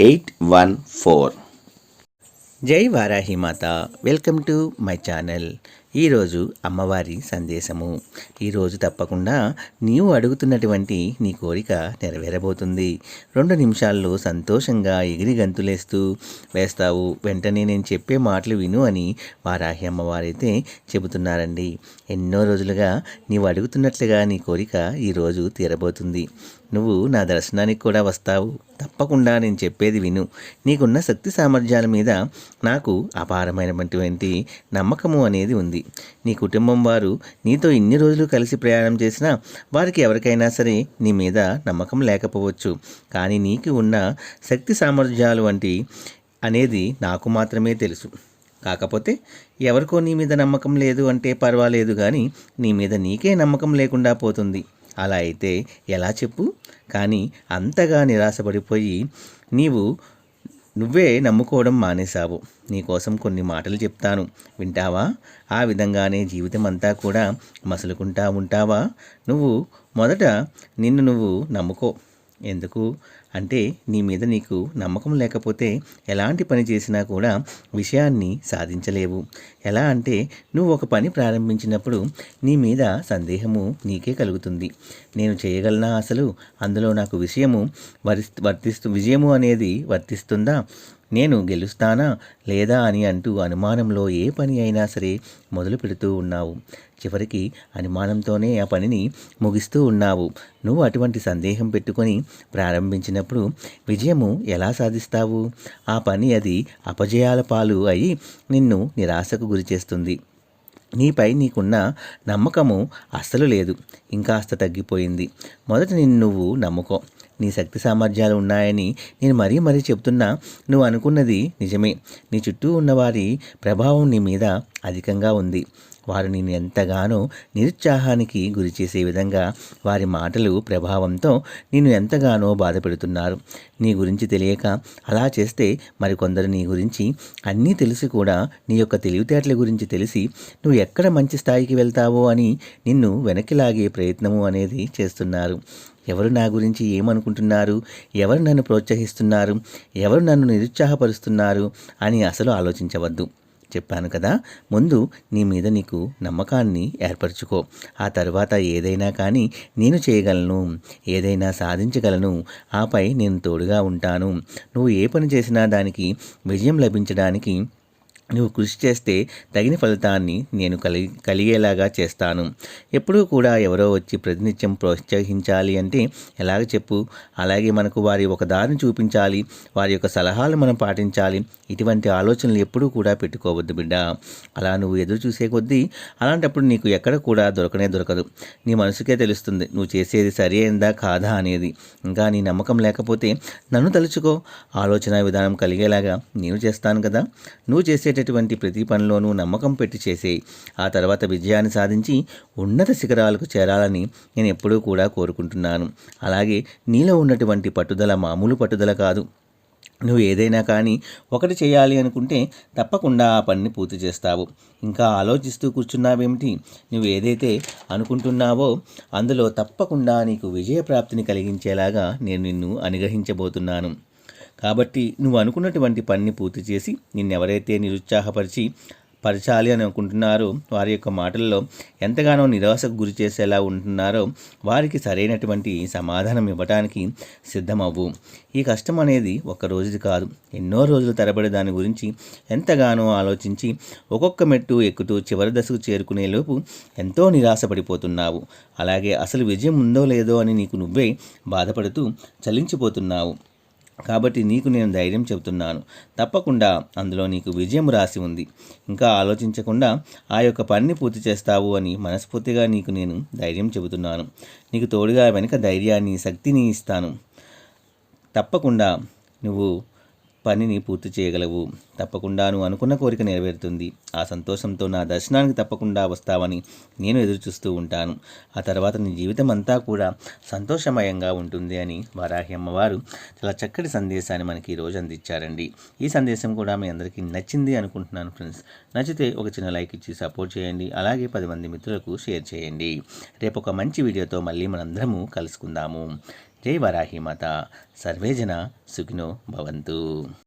eight one four. జై వారాహి మాత. Welcome to my channel. ఈరోజు అమ్మవారి సందేశము. ఈరోజు తప్పకుండా నీవు అడుగుతున్నటువంటి నీ కోరిక నెరవేరబోతుంది. రెండు నిమిషాల్లో సంతోషంగా ఎగిరి గంతులేస్తూ వేస్తావు. వెంటనే నేను చెప్పే మాటలు విను అని వారాహి అమ్మవారైతే చెబుతున్నారండి. ఎన్నో రోజులుగా నీవు అడుగుతున్నట్లుగా నీ కోరిక ఈరోజు తీరబోతుంది. నువ్వు నా దర్శనానికి కూడా వస్తావు. తప్పకుండా నేను చెప్పేది విను. నీకున్న శక్తి సామర్థ్యాల మీద నాకు అపారమైనటువంటి నమ్మకము అనేది ఉంది. నీ కుటుంబం వారు నీతో ఇన్ని రోజులు కలిసి ప్రయాణం చేసినా వారికి ఎవరికైనా సరే నీ మీద నమ్మకం లేకపోవచ్చు. కానీ నీకు ఉన్న శక్తి సామర్థ్యాలు వంటి అనేది నాకు మాత్రమే తెలుసు. కాకపోతే ఎవరికో నీ మీద నమ్మకం లేదు అంటే పర్వాలేదు కానీ నీ మీద నీకే నమ్మకం లేకుండా పోతుంది. అలా అయితే ఎలా చెప్పు? కానీ అంతగా నిరాశపడిపోయి నీవు నువ్వే నమ్ముకోవడం మానేశావు. నీకోసం కొన్ని మాటలు చెప్తాను. వింటావా? ఆ విధంగానే జీవితం అంతా కూడా మసులుకుంటా ఉంటావా? నువ్వు మొదట నిన్ను నువ్వు నమ్ముకో. ఎందుకు? అంటే నీ మీద నీకు నమ్మకం లేకపోతే ఎలాంటి పని చేసినా కూడా విషయాన్ని సాధించలేవు. ఎలా అంటే నువ్వు ఒక పని ప్రారంభించినప్పుడు నీ మీద సందేహము నీకే కలుగుతుంది. నేను చేయగలనా అసలు? అందులో నాకు విషయము వరి వర్తిస్తు విజయము అనేది వర్తిస్తుందా? నేను గెలుస్తానా లేదా అని అంటూ అనుమానంలో ఏ పని అయినా సరే మొదలు పెడుతూ ఉన్నావు. చివరికి అనుమానంతోనే ఆ పనిని ముగిస్తూ ఉన్నావు. నువ్వు అటువంటి సందేహం పెట్టుకొని ప్రారంభించినప్పుడు విజయము ఎలా సాధిస్తావు? ఆ పని అది అపజయాల పాలు అయి నిన్ను నిరాశకు గురిచేస్తుంది నీపై నీకున్న నమ్మకము అస్సలు లేదు. ఇంకాస్త తగ్గిపోయింది. మొదట నిన్ను నువ్వు నమ్ముకో. నీ శక్తి సామర్థ్యాలు ఉన్నాయని నేను మరీ మరీ చెప్తున్నా. నువ్వు అనుకున్నది నిజమే. నీ చుట్టూ ఉన్నవారి ప్రభావం నీ మీద అధికంగా ఉంది. వారు నేను ఎంతగానో నిరుత్సాహానికి గురి చేసే విధంగా వారి మాటలు ప్రభావంతో నేను ఎంతగానో బాధపెడుతున్నారు నీ గురించి తెలియక అలా చేస్తే మరికొందరు నీ గురించి అన్నీ తెలిసి కూడా నీ యొక్క తెలివితేటల గురించి తెలిసి నువ్వు ఎక్కడ మంచి స్థాయికి వెళ్తావో అని నిన్ను వెనక్కి లాగే ప్రయత్నము అనేది చేస్తున్నారు. ఎవరు నా గురించి ఏమనుకుంటున్నారు? ఎవరు నన్ను ప్రోత్సహిస్తున్నారు? ఎవరు నన్ను నిరుత్సాహపరుస్తున్నారు? అని అసలు ఆలోచించవద్దు. చెప్పాను కదా ముందు నీ మీద నీకు నమ్మకాన్ని ఏర్పరచుకో. ఆ తర్వాత ఏదైనా కానీ నేను చేయగలను ఏదైనా సాధించగలను. ఆపై నేను తోడుగా ఉంటాను. నువ్వు ఏ పని చేసినా దానికి విజయం లభించడానికి నువ్వు కృషి చేస్తే తగిన ఫలితాన్ని నేను కలిగి కలిగేలాగా చేస్తాను. ఎప్పుడూ కూడా ఎవరో వచ్చి ప్రతినిత్యం ప్రోత్సహించాలి అంటే ఎలాగ చెప్పు? అలాగే మనకు వారి ఒక దారిని చూపించాలి. వారి యొక్క సలహాలు మనం పాటించాలి. ఇటువంటి ఆలోచనలు ఎప్పుడూ కూడా పెట్టుకోవద్దు బిడ్డ. అలా నువ్వు ఎదురు చూసే కొద్దీ అలాంటప్పుడు నీకు ఎక్కడ కూడా దొరకనే దొరకదు. నీ మనసుకే తెలుస్తుంది నువ్వు చేసేది సరి అయిందా కాదా అనేది. ఇంకా నీ నమ్మకం లేకపోతే నన్ను తలుచుకో. ఆలోచన విధానం కలిగేలాగా నేను చేస్తాను కదా. నువ్వు చేసే చేసేటటువంటి ప్రతి పనిలోనూ నమ్మకం పెట్టి చేసేయి ఆ తర్వాత విజయాన్ని సాధించి ఉన్నత శిఖరాలకు చేరాలని నేను ఎప్పుడూ కూడా కోరుకుంటున్నాను. అలాగే నీలో ఉన్నటువంటి పట్టుదల మామూలు పట్టుదల కాదు. నువ్వు ఏదైనా కానీ ఒకటి చేయాలి అనుకుంటే తప్పకుండా ఆ పనిని పూర్తి చేస్తావు. ఇంకా ఆలోచిస్తూ కూర్చున్నావేమిటి? నువ్వు ఏదైతే అనుకుంటున్నావో అందులో తప్పకుండా నీకు విజయప్రాప్తిని కలిగించేలాగా నేను నిన్ను అనుగ్రహించబోతున్నాను. కాబట్టి నువ్వు అనుకున్నటువంటి పనిని పూర్తి చేసి నిన్నెవరైతే నిరుత్సాహపరిచి పరచాలి అని అనుకుంటున్నారో వారి యొక్క మాటల్లో ఎంతగానో నిరాశకు గురి చేసేలా ఉంటున్నారో వారికి సరైనటువంటి సమాధానం ఇవ్వటానికి సిద్ధమవ్వు. ఈ కష్టం అనేది ఒక్క రోజుది కాదు. ఎన్నో రోజులు తరబడి దాని గురించి ఎంతగానో ఆలోచించి ఒక్కొక్క మెట్టు ఎక్కుతూ చివరి దశకు చేరుకునేలోపు ఎంతో నిరాశపడిపోతున్నావు. అలాగే అసలు విజయం ఉందో లేదో అని నీకు నువ్వే బాధపడుతూ చలించిపోతున్నావు. కాబట్టి నీకు నేను ధైర్యం చెబుతున్నాను. తప్పకుండా అందులో నీకు విజయం రాసి ఉంది. ఇంకా ఆలోచించకుండా ఆ యొక్క పనిని పూర్తి చేస్తావు అని మనస్ఫూర్తిగా నీకు నేను ధైర్యం చెబుతున్నాను. నీకు తోడుగా వెనుక ధైర్యాన్ని శక్తిని ఇస్తాను. తప్పకుండా నువ్వు పనిని పూర్తి చేయగలవు. తప్పకుండా నువ్వు అనుకున్న కోరిక నెరవేరుతుంది. ఆ సంతోషంతో నా దర్శనానికి తప్పకుండా వస్తావని నేను ఎదురుచూస్తూ ఉంటాను. ఆ తర్వాత నీ జీవితం అంతా కూడా సంతోషమయంగా ఉంటుంది అని వారాహి అమ్మవారు చాలా చక్కటి సందేశాన్ని మనకి ఈరోజు అందించారండి. ఈ సందేశం కూడా మీ అందరికీ నచ్చింది అనుకుంటున్నాను ఫ్రెండ్స్. నచ్చితే ఒక చిన్న లైక్ ఇచ్చి సపోర్ట్ చేయండి. అలాగే పది మంది మిత్రులకు షేర్ చేయండి. రేపు ఒక మంచి వీడియోతో మళ్ళీ మనందరము కలుసుకుందాము. జై వరాహి మాత. సర్వేజన సుఖినో భవంతు.